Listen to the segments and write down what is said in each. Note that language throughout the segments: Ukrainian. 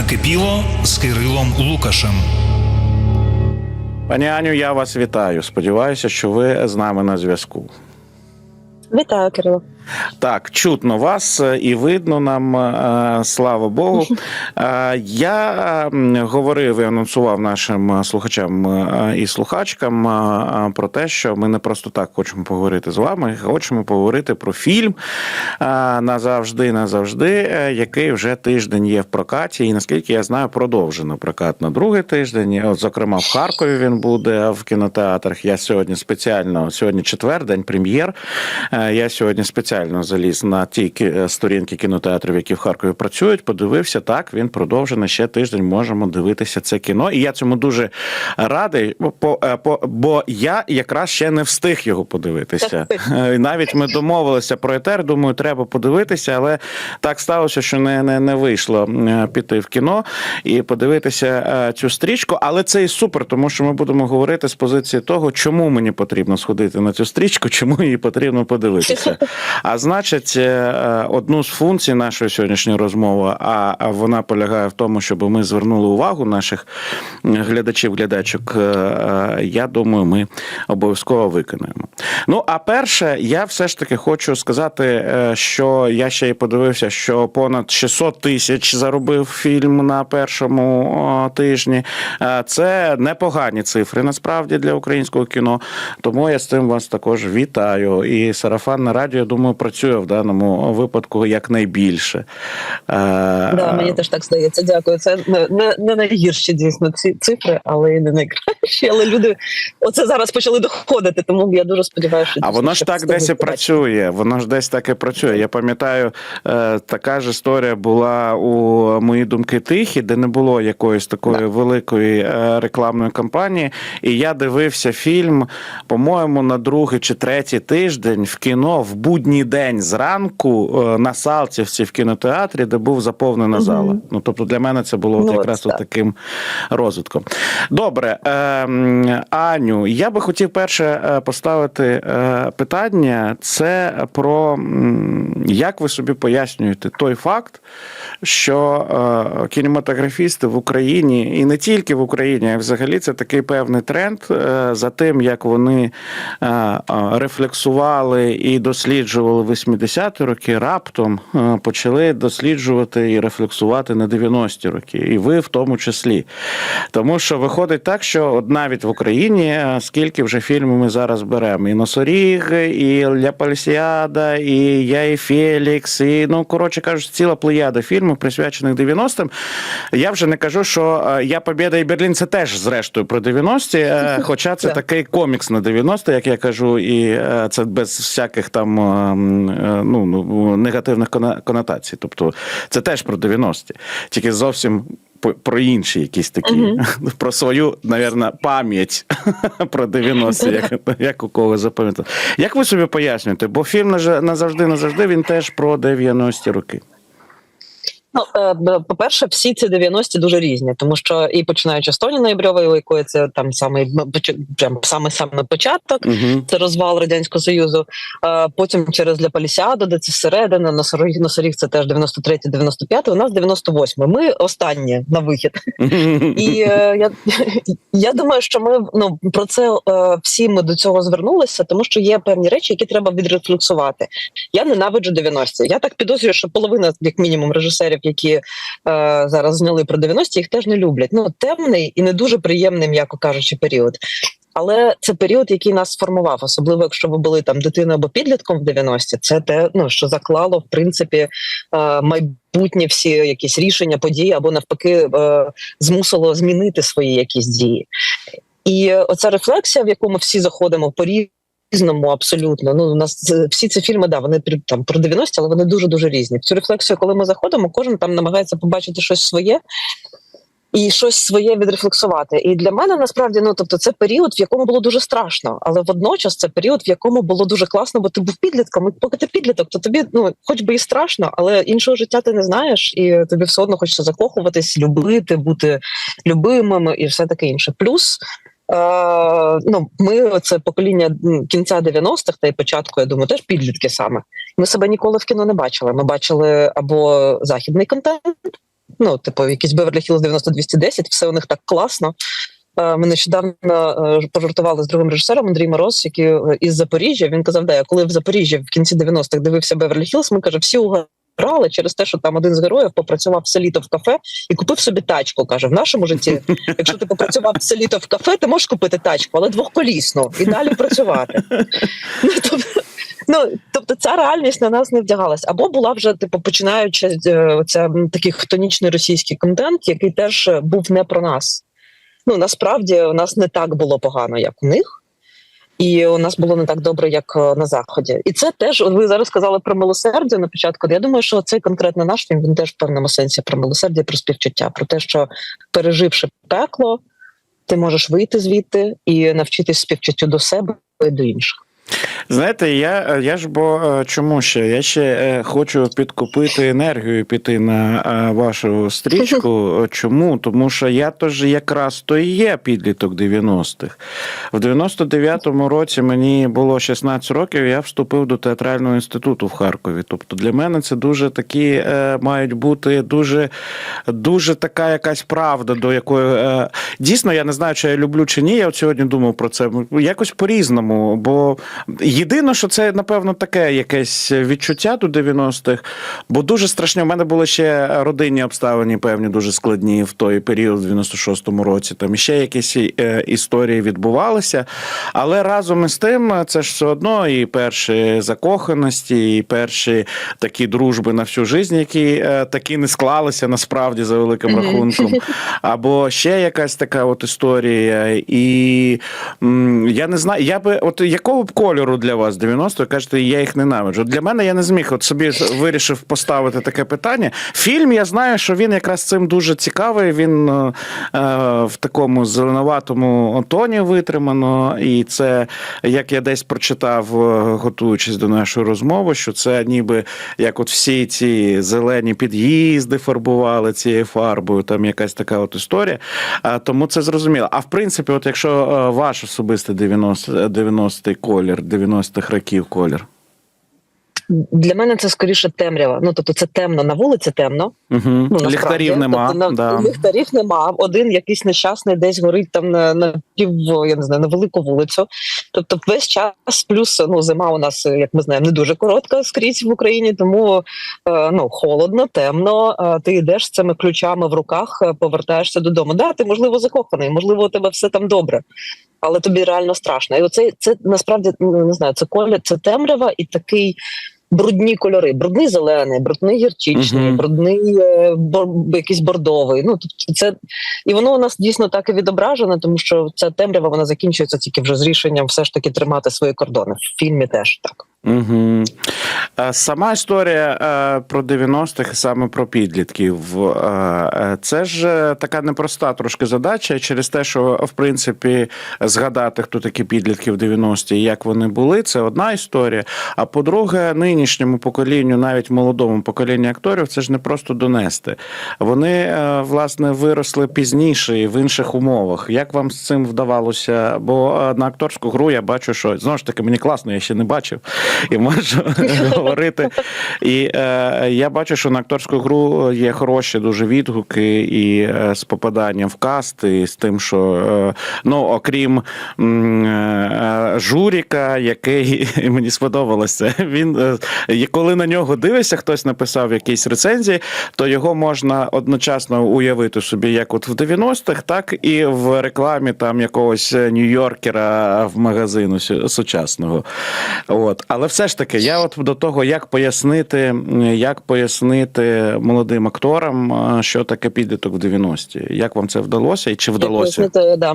накипіло з Кирилом Лукашем. Пані Аню, я вас вітаю. Сподіваюся, що ви з нами на зв'язку. Вітаю, Кирило. Так, чутно вас е, і видно нам, е, слава Богу. Е, Я говорив і анонсував нашим е, слухачам е, і слухачкам е, про те, що ми не просто так хочемо поговорити з вами, хочемо поговорити про фільм е, назавжди, назавжди, е, який вже тиждень є в прокаті, і наскільки я знаю, продовжено прокат на другий тиждень. От, зокрема, в Харкові він буде в кінотеатрах. Я сьогодні спеціально сьогодні четвер, день прем'єр. Е, Я сьогодні спеціально заліз на ті кі- сторінки кінотеатрів, які в Харкові працюють. Подивився так. Він продовжений ще тиждень. Можемо дивитися це кіно. І я цьому дуже радий, бо, е, по- бо я якраз ще не встиг його подивитися. Е, Навіть ми домовилися про етер. Думаю, треба подивитися, але так сталося, що не, не, не вийшло е, піти в кіно і подивитися е, цю стрічку. Але це і супер, тому що ми будемо говорити з позиції того, чому мені потрібно сходити на цю стрічку, чому її потрібно подивитися. А значить, е, е, одну з функцій нашої сьогоднішньої розмови, а вона полягає в тому, щоб ми звернули увагу наших глядачів, глядачок. е, Я думаю, ми обов'язково виконаємо. Ну а перше, я все ж таки хочу сказати, що я ще й подивився, що понад 600 тисяч заробив фільм на першому тижні. Це непогані цифри насправді для українського кіно. Тому я з цим вас також вітаю. І сарафанне радіо, я думаю, працює в даному випадку якнайбільше. Е, Да, мені теж так здається. Дякую. Це не, не, найгірші дійсно ці цифри, але і не найкращі. Але люди оце зараз почали доходити. Тому я дуже сподіваюся, що А воно ж так десь і працює. Воно ж десь так і працює. Я пам'ятаю, е, така ж історія була у мої думки тихі, де не було якоїсь такої великої е, рекламної кампанії. І я дивився фільм, по-моєму, на другий чи третій тиждень в кіно в будній день зранку е, на Салтівці в кінотеатрі, де був заповнена зала. Ну тобто для мене це було Ну, якраз так. таким розвитком. Добре, е, Аню, я би хотів перше е, поставити е, питання. Це про як ви собі пояснюєте той факт, що кінематографісти в Україні, і не тільки в Україні, а взагалі це такий певний тренд за тим, як вони рефлексували і досліджували 80-ті роки, раптом е, почали досліджувати і рефлексувати на 90-ті роки, і ви в тому числі. Тому що виходить так, що навіть в Україні е, скільки вже фільмів ми зараз беремо: і Носоріг, і Ля Пальсіада, і Я і Фелікс, і ну коротше кажучи, ціла плеяда фільмів, присвячених 90-м. Я вже не кажу, що е, Я Побєда і Берлін це теж зрештою про 90-ті, е, хоча це такий комікс на 90-ті, як я кажу, і це без всяких там ну, ну, негативних конотацій. Тобто це теж про 90-ті, тільки зовсім. Про інші якісь такі, про свою, навірно, пам'ять про 90-ті, як, як у кого запам'ятав. Як ви собі пояснюєте? Бо фільм «Нажа- назавжди, назавжди він теж про 90-ті роки. Ну, е, по-перше, всі ці 90-ті дуже різні, тому що і починаючи з Тоні Ноябрьової, у якої це там саме саме саме початок, Угу. це розвал радянського союзу. Потім через Ля Палісіадо, де це середина, носоріг, носоріг це теж 93-95, У нас 98 Ми останні на вихід. І е, я, я думаю, що ми ну про це е, всі ми до цього звернулися, тому що є певні речі, які треба відрефлексувати. Я ненавиджу 90-ті. Я так підозрюю, що половина, як мінімум, режисерів, які е, зараз зняли про 90-ті, їх теж не люблять. Ну темний і не дуже приємний, м'яко кажучи, період. Але це період, який нас сформував, особливо якщо ви були там дитиною або підлітком в 90-ті, Це те, ну що заклало в принципі е, майбутні всі якісь рішення, події або навпаки е, змусило змінити свої якісь дії. І оця рефлексія, в яку ми всі заходимо по різному, абсолютно. Ну, у нас е, всі ці фільми, да, вони там про 90, але вони дуже дуже різні. В цю рефлексію, коли ми заходимо, кожен там намагається побачити щось своє. І щось своє відрефлексувати. І для мене насправді ну тобто це період, в якому було дуже страшно, але водночас це період, в якому було дуже класно, бо ти був підлітком. І поки ти підліток, то тобі ну хоч би і страшно, але іншого життя ти не знаєш, і тобі все одно хочеться закохуватись, любити, бути любимим і все таке інше. Плюс. Е, ну, ми це покоління кінця 90-х та й початку, я думаю, теж підлітки саме. Ми себе ніколи в кіно не бачили. Ми бачили або західний контент, Ну, типу, якийсь Беверлі Хілз 90-210, все у них так класно. Е, Ми нещодавно е, пожартували з другим режисером Андрій Мороз, який із Запоріжжя. Він казав, да, я коли в Запоріжжі в кінці 90-х дивився Беверлі Хілз, ми каже, всі угорали через те, що там один з героїв попрацював все літо в кафе і купив собі тачку. каже, в нашому житті, якщо ти попрацював все літо в кафе, ти можеш купити тачку, але двохколісну і далі працювати. Ну, тобто, Ну, тобто ця реальність на нас не вдягалась. Або була вже, типу, починаючи е, це такий хтонічний російський контент, який теж був не про нас. Ну насправді у нас не так було погано, як у них, і у нас було не так добре, як е, на заході. І це теж ви зараз сказали про милосердя на початку. Я думаю, що цей конкретно наш фільм він теж в певному сенсі про милосердя, про співчуття, про те, що переживши пекло, ти можеш вийти звідти і навчитись співчуттю до себе і до інших. Знаєте, я, я ж бо е, чому ще? Я ще е, хочу підкупити енергію, піти на е, вашу стрічку. Чому? Тому що я теж якраз то і є підліток 90-х. В 99-му році мені було 16 років, я вступив до театрального інституту в Харкові. Тобто для мене це дуже такі мають бути дуже, дуже така якась правда, до якої дійсно я не знаю, чи я люблю чи ні. Я от сьогодні думав про це. Якось по-різному. Бо єдине, що це, напевно, таке якесь відчуття до 90-х, бо дуже страшно. У мене були ще родинні обставини певні дуже складні в той період, в 96-му році. Там ще якісь е, історії відбувалися. Але разом із тим, це ж все одно і перші закоханості, і перші такі дружби на всю життя, які е, такі не склалися насправді за великим рахунком. Або ще якась така от історія. І м, я не знаю, я би, от якого б кольору для вас 90 кажете, я їх ненавиджу. Для мене я не зміг от собі вирішив поставити таке питання. Фільм, я знаю, що він якраз цим дуже цікавий. Він е, е, в такому зеленуватому тоні витримано. І це, як я десь прочитав, е, готуючись до нашої розмови, що це ніби як от всі ці зелені під'їзди фарбували цією фарбою, там якась така от історія. Тому це зрозуміло. А в принципі, от якщо е, ваш особистий 90, 90-й колір, 90-х років колір. Для мене це скоріше темрява. Ну тобто, це темно на вулиці, темно. Угу. Ну. Ліхтарів нема. Тобто, на, да. Ліхтарів нема. Один якийсь нещасний десь горить там на, на пів, я не знаю, на велику вулицю. Тобто, весь час плюс ну зима у нас, як ми знаємо, не дуже коротка скрізь в Україні, тому е, ну холодно, темно. Е, ти йдеш з цими ключами в руках, е, повертаєшся додому. Да, ти можливо закоханий, можливо, у тебе все там добре. Але тобі реально страшно. І оце це насправді ну, не знаю, це колір, це темрява і такий брудні кольори: брудний зелений, брудний гірчичний, Мгм. брудний е, бор, якийсь бордовий. Ну тобто це і воно у нас дійсно так і відображено, тому що ця темрява вона закінчується тільки вже з рішенням все ж таки тримати свої кордони. В фільмі теж так. Угу. Сама історія е, про 90-х, саме про підлітків, е, це ж така непроста трошки задача через те, що в принципі згадати, хто такі підлітки в 90-ті і як вони були, це одна історія. А по-друге, нинішньому поколінню, навіть молодому поколінню акторів, це ж не просто донести. Вони власне виросли пізніше і в інших умовах. Як вам з цим вдавалося? Бо на акторську гру я бачу, що знову ж таки мені класно, я ще не бачив і можу говорити. І е, я бачу, що на акторську гру є хороші дуже відгуки і е, з попаданням в каст, і з тим, що е, ну, окрім е, Журіка, який мені сподобалося, він е, коли на нього дивишся, хтось написав якісь рецензії, то його можна одночасно уявити собі, як от в 90-х, так і в рекламі там якогось Нью-Йоркера в магазину сучасного. От. Але все ж таки, я от до того, як пояснити, як пояснити молодим акторам, що таке підліток в 90-ті. Як вам це вдалося і чи Як вдалося? пояснити, да,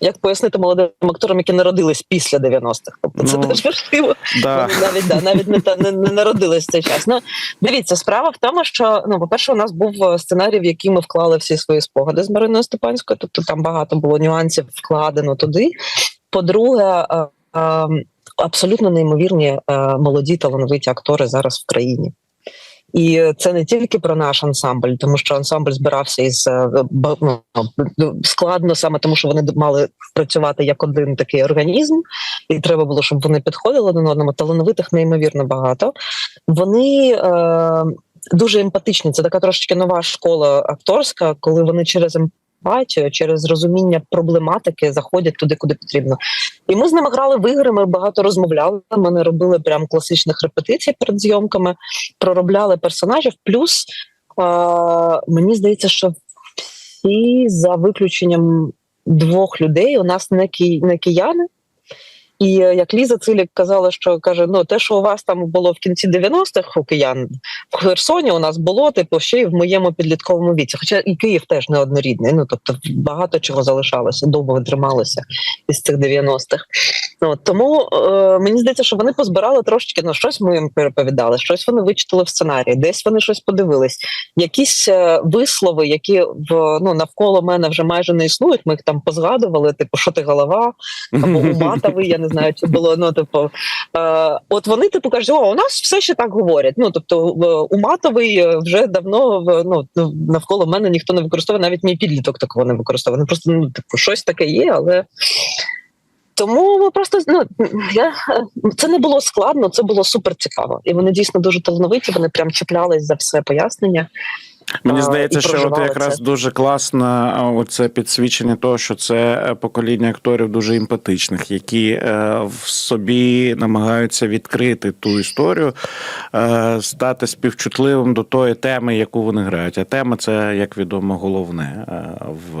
як пояснити молодим акторам, які народились після 90-х? Тобто це Ну, теж важливо. Да. Навіть да, навіть не, та- не, не народились в цей час. Ну дивіться, справа в тому, що ну, по-перше, у нас був е, сценарій, в який ми вклали всі свої спогади з Мариною Степанською. Тобто там багато було нюансів вкладено туди. По-друге, е, абсолютно неймовірні е, молоді талановиті актори зараз в країні. І це не тільки про наш ансамбль, тому що ансамбль збирався із е, ну, складно саме тому, що вони мали працювати як один такий організм, і треба було, щоб вони підходили один одному. Талановитих неймовірно багато. Вони е, дуже емпатичні. Це така трошечки нова школа акторська, коли вони через емпатію, через розуміння проблематики заходять туди, куди потрібно. І ми з ними грали в ігри. Ми багато розмовляли. Ми не робили прям класичних репетицій перед зйомками, проробляли персонажів. Плюс е- мені здається, що всі за виключенням двох людей у нас не кияни. І е, як Ліза Цилік казала, що каже: ну те, що у вас там було в кінці 90-х у киян в Херсоні, у нас було типу ще й в моєму підлітковому віці. Хоча і Київ теж не однорідний. Ну тобто багато чого залишалося, довго витрималося із цих 90-х. Ну, тому е, мені здається, що вони позбирали трошечки, ну щось ми їм переповідали, щось вони вичитали в сценарії, десь вони щось подивились. Якісь е, вислови, які в ну навколо мене вже майже не існують. Ми їх там позгадували, типу, що ти голова або уматовий, я не знаю, чи було ну, типу, е, от вони типу кажуть, о, у нас все ще так говорять. Ну тобто, уматовий е, вже давно в ну, навколо мене ніхто не використовує, навіть мій підліток такого не використовує. Ну просто ну типу щось таке є, але. Тому ми просто ну я це не було складно, це було супер цікаво. І вони дійсно дуже талановиті. Вони прям чіплялись за все пояснення. Мені здається, що от якраз це. дуже класно оце підсвідчення того, що це е, покоління акторів дуже емпатичних, які е, в собі намагаються відкрити ту історію, е, стати співчутливим до тої теми, яку вони грають. А тема це, як відомо, головне в,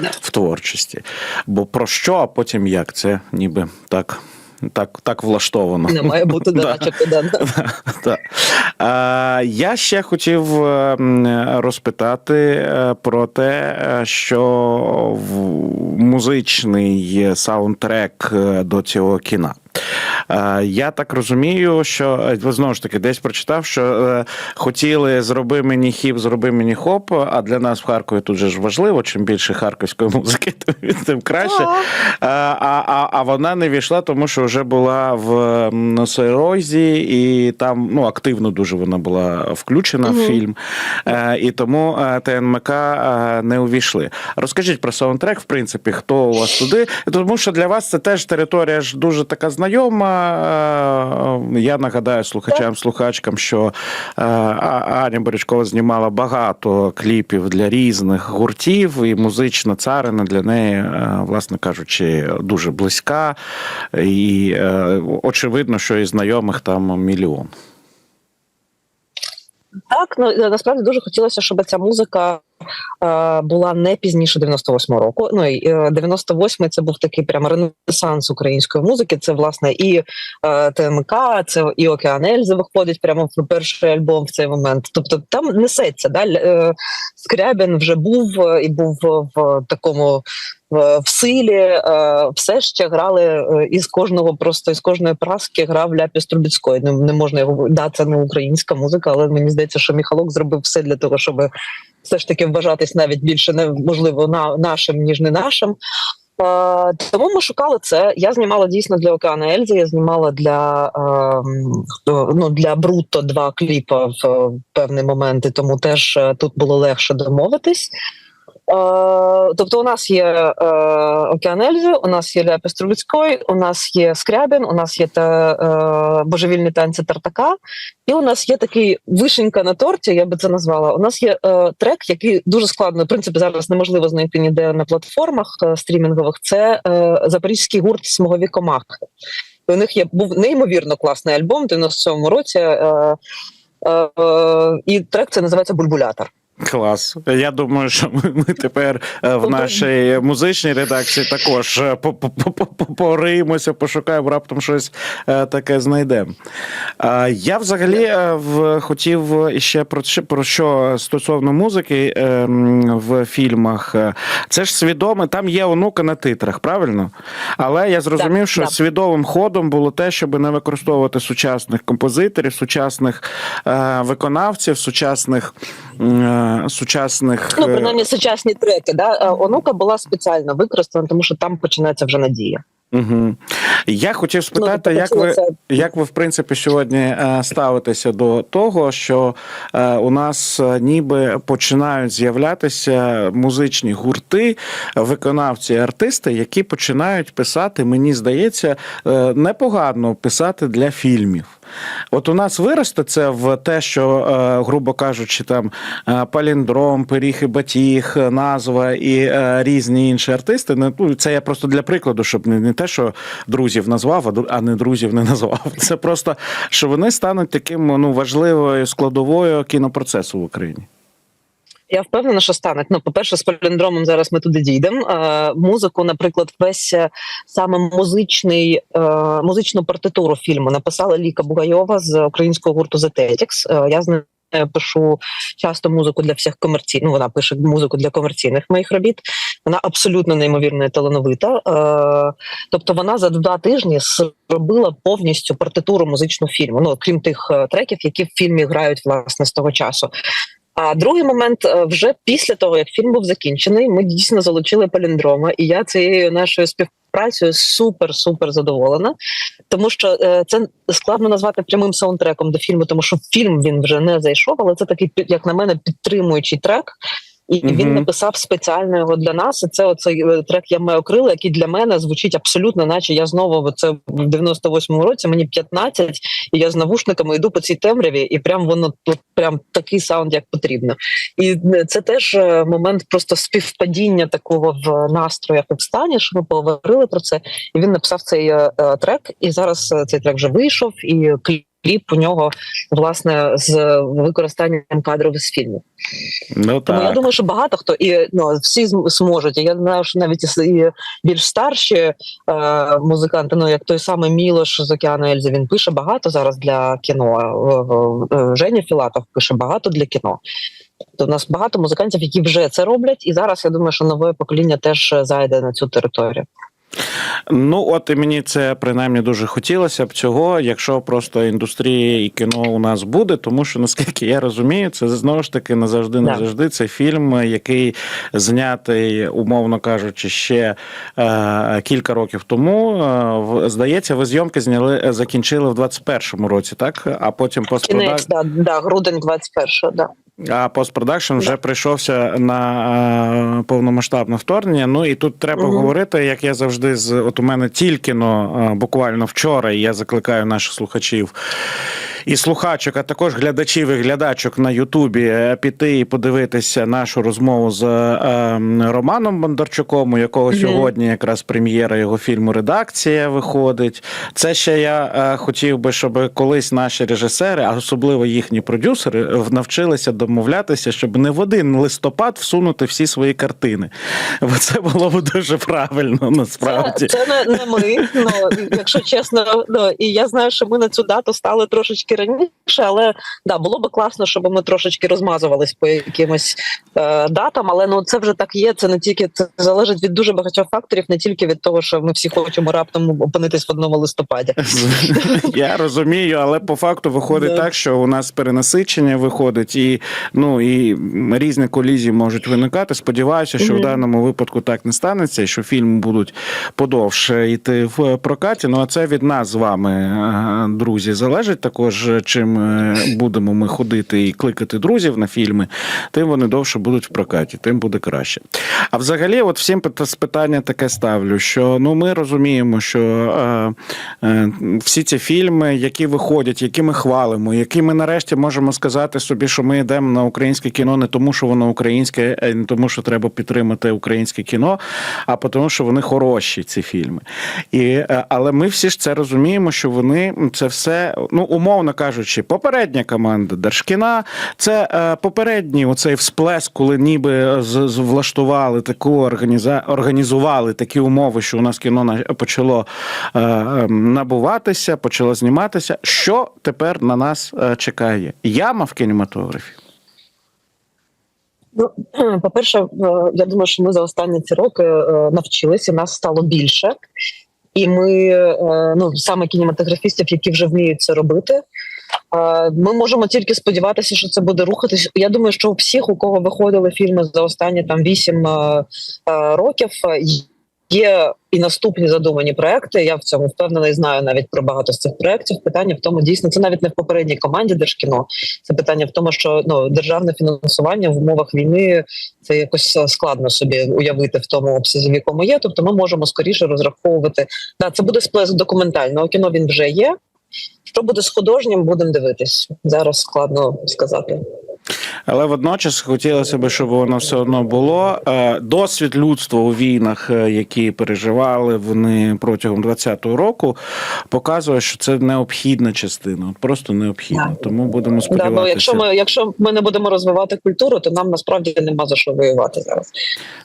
в творчості. Бо про що, а потім як це ніби так. Так, так влаштовано. Не має бути начебто, да. Я ще хотів е, розпитати е, про те, е, що музичний саундтрек до цього кіна. Е, Я так розумію, що е, знову ж таки десь прочитав, що е, хотіли зроби мені хіп, зроби мені хоп. А для нас в Харкові тут же ж важливо, чим більше харківської музики, тим- краще. А, а, а вона не війшла, тому що вже була в Носорозі, і там ну, активно дуже вона була включена в фільм. І тому ТНМК не увійшли. Розкажіть про саундтрек, в принципі, хто у вас туди? Тому що для вас це теж територія ж дуже така знайома. Е, Я нагадаю слухачам, слухачкам, що е, Аня Борячкова знімала багато кліпів для різних гуртів, і музична царина для неї, е, власне кажучи, дуже близька. І очевидно, що і знайомих там мільйон. Так, ну насправді дуже хотілося, щоб ця музика була не пізніше 98-го року. Ну і е, 98-й це був такий прям ренесанс української музики. Це власне і е, ТМК, це і Океан Ельзи виходить прямо в перший альбом в цей момент. Тобто там несеться да? Е, Скрябін вже був е, і був в такому. В силі е, все ще грали е, із кожного, просто із кожної праски грав Ляпіс Трубіцької. Не, не можна його да, це не українська музика, але мені здається, що Міхалок зробив все для того, щоб все ж таки вважатись навіть більше неможливо на нашим ніж не нашим. Е, тому ми шукали це. Я знімала дійсно для Океана Ельзи. Я знімала для ем, ну для Бруто два кліпа в певні певний момент, і тому теж е, тут було легше домовитись. Е, тобто, у нас є е, Океан Ельзи, у нас є Ляпис Трубецької, у нас є Скрябін, у нас є та, е, божевільні танці Тартака, і у нас є такий вишенька на торті, я би це назвала. У нас є трек, який дуже складно, в принципі, зараз неможливо знайти ніде на платформах стрімінгових. Це запорізький гурт Смогові комахи. У них є був неймовірно класний альбом в 97-му році. І трек це називається Бульбулятор. Клас. Я думаю, що ми, ми тепер е, в нашій музичній редакції також е, по- по- по- по- пориємося, пошукаємо, раптом щось е, таке знайдемо. Я взагалі хотів іще про про що стосовно музики е, в фільмах. Це ж свідоме, там є онука на титрах, правильно? Але я зрозумів, що свідомим ходом було те, щоб не використовувати сучасних композиторів, сучасних виконавців, сучасних. Е, Сучасних Ну, е, принаймні сучасні треки. Да? Е, Онука була спеціально використана, тому що там починається вже надія. Угу. Я хотів спитати, тобто, як ви як ви в принципі сьогодні е, ставитеся до того, що е, у нас е, ніби починають з'являтися музичні гурти, виконавці, артисти, які починають писати, мені здається, непогано писати для фільмів. От у нас виросте це в те, що, грубо кажучи, там паліндром, пиріг і батіг, назва і різні інші артисти. Ну, це я просто для прикладу, щоб не, не те, що друзів назвав, а не друзів не назвав. Це просто що вони стануть таким ну, важливою складовою кінопроцесу в Україні. Я впевнена, що стануть. Ну, по-перше, з поліндромом зараз ми туди дійдемо. Е, музику, наприклад, весь е, саме музичний е, музичну партитуру фільму написала Ліка Бугайова з українського гурту The Tetics. Е, я з нею пишу часто музику для всіх комерційних. Ну, вона пише музику для комерційних моїх робіт. Вона абсолютно неймовірно талановита. Е, тобто, вона за два тижні зробила повністю партитуру музичного фільму. Ну крім тих е, треків, які в фільмі грають власне з того часу. А другий момент е, вже після того, як фільм був закінчений, ми дійсно залучили паліндрома, і я цією нашою співпрацею супер супер задоволена, тому що е, це складно назвати прямим саундтреком до фільму, тому що фільм він вже не зайшов, але це такий, як на мене, підтримуючий трек. І Мгм. він написав спеціально його для нас. І це оцей е, трек Я маю крила, який для мене звучить абсолютно, наче я знову це в 98-му році. Мені 15, і я з навушниками йду по цій темряві, і прям воно тут прям такий саунд, як потрібно. І е, це теж е, момент просто співпадіння такого в настроях в стані. Що ми поговорили про це, і він написав цей трек. І зараз цей трек вже вийшов, і кліп у нього власне з використанням кадрів з фільму. Ну Тому я думаю, що багато хто і ну всі зможуть. Я знаю, що навіть і більш старші е, музиканти, ну як той самий Мілош з океану Ельзи, він пише багато зараз для кіно. Е, е, Женя Філатов пише багато для кіно. Тобто у нас багато музикантів, які вже це роблять, і зараз я думаю, що нове покоління теж е, зайде на цю територію. Ну, от і мені це принаймні дуже хотілося б цього, якщо просто індустрія і кіно у нас буде, тому що наскільки я розумію, це знову ж таки назавжди, назавжди. Це фільм, який знятий, умовно кажучи, ще е, кілька років тому. Е, здається, ви зйомки зняли закінчили в 21-му році, так? А потім постпродакшн Кінець, да, да, грудень 21-го, да. А постпродакшн вже прийшовся на е, повномасштабне вторгнення. Ну і тут треба угу. говорити, як я завжди з от у мене тільки но е, буквально вчора, і я закликаю наших слухачів. І слухачок, а також глядачів і глядачок на Ютубі е, піти і подивитися нашу розмову з е, Романом Бондарчуком, у якого Мгм. сьогодні якраз прем'єра його фільму Редакція виходить. Це ще я е, хотів би, щоб колись наші режисери, а особливо їхні продюсери, навчилися домовлятися, щоб не в один листопад всунути всі свої картини. Бо це було б дуже правильно насправді. Це, це не, не ми. Ну якщо чесно, ну і я знаю, що ми на цю дату стали трошечки раніше, але да, було би класно, щоб ми трошечки розмазувались по якимось е, датам. Але ну це вже так є. Це не тільки це залежить від дуже багатьох факторів, не тільки від того, що ми всі хочемо раптом опинитись в одному листопаді. Я розумію, але по факту виходить так, що у нас перенасичення виходить, і ну і різні колізії можуть виникати. Сподіваюся, що в даному випадку так не станеться, і що фільми будуть подовше йти в прокаті. Ну а це від нас з вами, е, друзі, залежить також, чим е, будемо ми ходити і кликати друзів на фільми, тим вони довше будуть в прокаті, тим буде краще. А взагалі, от всім питання таке ставлю: що ну ми розуміємо, що е, е, всі ці фільми, які виходять, які ми хвалимо, які ми нарешті можемо сказати собі, що ми йдемо на українське кіно не тому, що воно українське, а не тому, що треба підтримати українське кіно, а тому, що вони хороші, ці фільми. І, е, але ми всі ж це розуміємо, що вони це все, ну умовно кажучи, попередня команда Держкіна, це е, попередній оцей всплеск, коли ніби з, з- влаштували таку організа... організували такі умови, що у нас кіно на- почало е, е, набуватися, почало зніматися. Що тепер на нас е, чекає? Яма в кінематографі. Ну, по-перше, е, я думаю, що ми за останні ці роки е, навчилися, нас стало більше, і ми е, ну саме кінематографістів, які вже вміють це робити. е, Ми можемо тільки сподіватися, що це буде рухатись. Я думаю, що у всіх, у кого виходили фільми за останні там 8 років, е, є і наступні задумані проекти. Я в цьому впевнена і знаю навіть про багато з цих проектів. Питання в тому, дійсно, це навіть не в попередній команді Держкіно. Це питання в тому, що ну державне фінансування в умовах війни це якось е, складно собі уявити в тому обсязі, в якому є. Тобто, ми можемо скоріше розраховувати. Да, це буде сплеск документального кіно. Він вже є. Що буде з художнім, будемо дивитись. Зараз складно сказати. Але водночас хотілося б, щоб воно все одно було. Е, Досвід людства у війнах, е, які переживали вони протягом 20-го року, показує, що це необхідна частина, просто необхідна. Да. Тому будемо Да, сподіватися. бо якщо ми, якщо ми не будемо розвивати культуру, то нам насправді нема за що воювати зараз.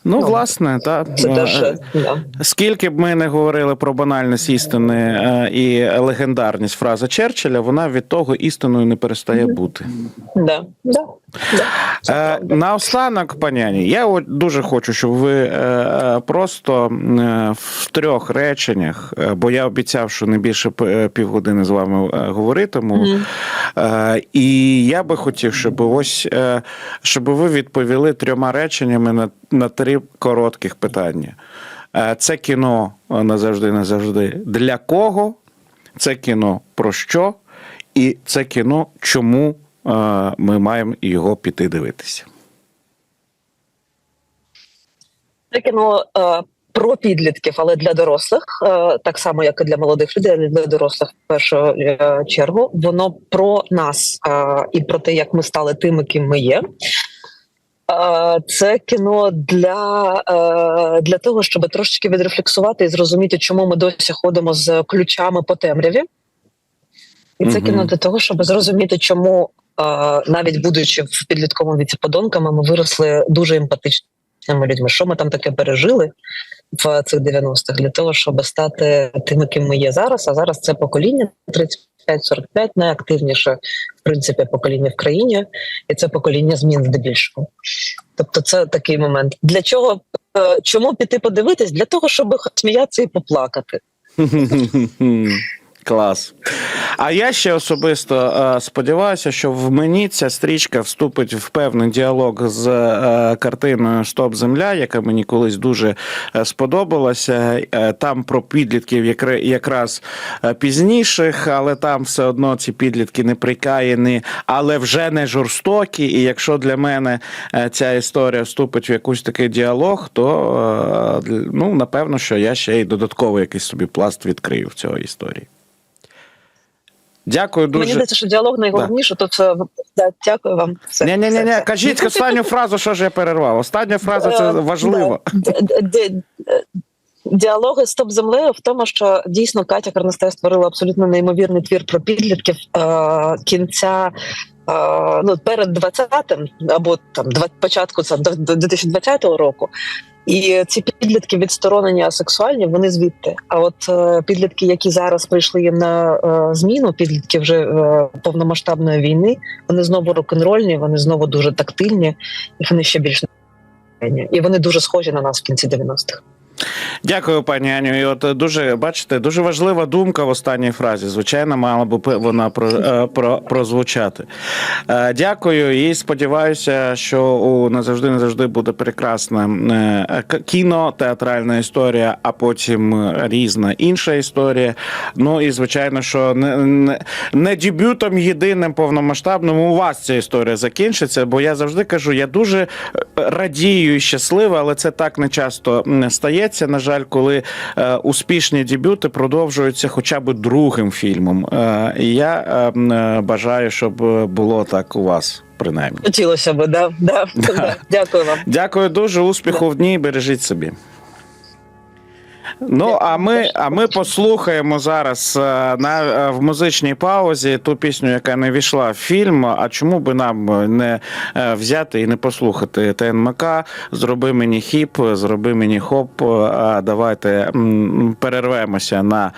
Ну, ну, власне, та Це е, да. скільки б ми не говорили про банальність істини і легендарність фрази Черчилля, вона від того істиною не перестає бути. Да, да, Е, наостанок, пані Ані, я дуже хочу, щоб ви е, е, просто в трьох реченнях, бо я обіцяв, що не більше півгодини з вами говоритиму. Мгм. Е, і я би хотів, щоб ось щоб ви відповіли трьома реченнями на, на три коротких питання. Це кіно назавжди, назавжди. Для кого? Це кіно про що? І це кіно, чому ми маємо його піти дивитися. Це кіно е, про підлітків, але для дорослих, е, так само як і для молодих людей, але для дорослих в першу е, чергу. Воно про нас е, і про те, як ми стали тими, ким ми є. Е, Це кіно для, е, для того, щоб трошечки відрефлексувати і зрозуміти, чому ми досі ходимо з ключами по темряві. І це Мгм. кіно для того, щоб зрозуміти, чому навіть будучи в підлітковому віці подонками, ми виросли дуже емпатичними людьми. Що ми там таке пережили в цих 90-х для того, щоб стати тими, ким ми є зараз. А зараз це покоління 35-45, найактивніше в принципі покоління в країні, і це покоління змін здебільшого. Тобто, це такий момент. Для чого е, чому піти подивитись? Для того, щоб сміятися і поплакати. Клас. А я ще особисто е, сподіваюся, що в мені ця стрічка вступить в певний діалог з е, картиною Стоп Земля, яка мені колись дуже е, сподобалася. Е, Там про підлітків якра- якраз е, пізніших, але там все одно ці підлітки не прикаяні, але вже не жорстокі. І якщо для мене е, ця історія вступить в якийсь такий діалог, то е, ну напевно, що я ще й додатковий якийсь собі пласт відкрию в цій історії. Дякую дуже. Мені здається, що діалог найголовніше, то це да, дякую вам. Все, Ні, ні, ні, ні. Кажіть останню фразу, що ж я перервав. Остання фраза це Е, важливо. да. Діалоги з топ землею в тому, що дійсно Катя Карнастей створила абсолютно неймовірний твір про підлітків е, кінця. Ну, перед 20-м, або там початку це, до- до 2020 року. І ці підлітки відсторонені асексуальні, вони звідти. А от е, підлітки, які зараз прийшли на е, зміну, підлітки вже е, повномасштабної війни, вони знову рок-н-рольні, вони знову дуже тактильні, і вони ще більш і вони дуже схожі на нас в кінці 90-х. Дякую, пані Аню. І от е, дуже бачите, дуже важлива думка в останній фразі. Звичайно, мала б вона про, е, про прозвучати. Е, Дякую і сподіваюся, що у назавжди назавжди буде прекрасна кіно, театральна історія, а потім різна інша історія. Ну і звичайно, що не, не, не дебютом єдиним повномасштабним у вас ця історія закінчиться. Бо я завжди кажу, я дуже радію і щасливий, але це так не часто м, стається. На жаль, коли е, успішні дебюти продовжуються хоча б другим фільмом. Е, і я е, е, бажаю, щоб е, було так у вас. Принаймні, Хотілося б, да, да, да. Дякую вам. дякую дуже. Успіху в дні. Бережіть собі. Ну, а ми, а ми послухаємо зараз е, на, е, в музичній паузі ту пісню, яка не війшла в фільм. А чому би нам не е, взяти і не послухати ТНМК? Зроби мені хіп, зроби мені хоп. Давайте перервемося на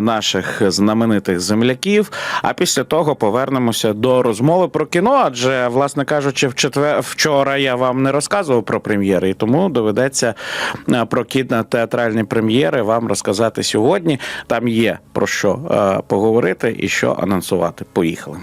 наших знаменитих земляків. А після того повернемося до розмови про кіно. Адже, власне кажучи, в четвер вчора я вам не розказував про прем'єри, і тому доведеться про кіно театральні прем'єри вам розказати сьогодні. Там є про що е, поговорити і що анонсувати. Поїхали.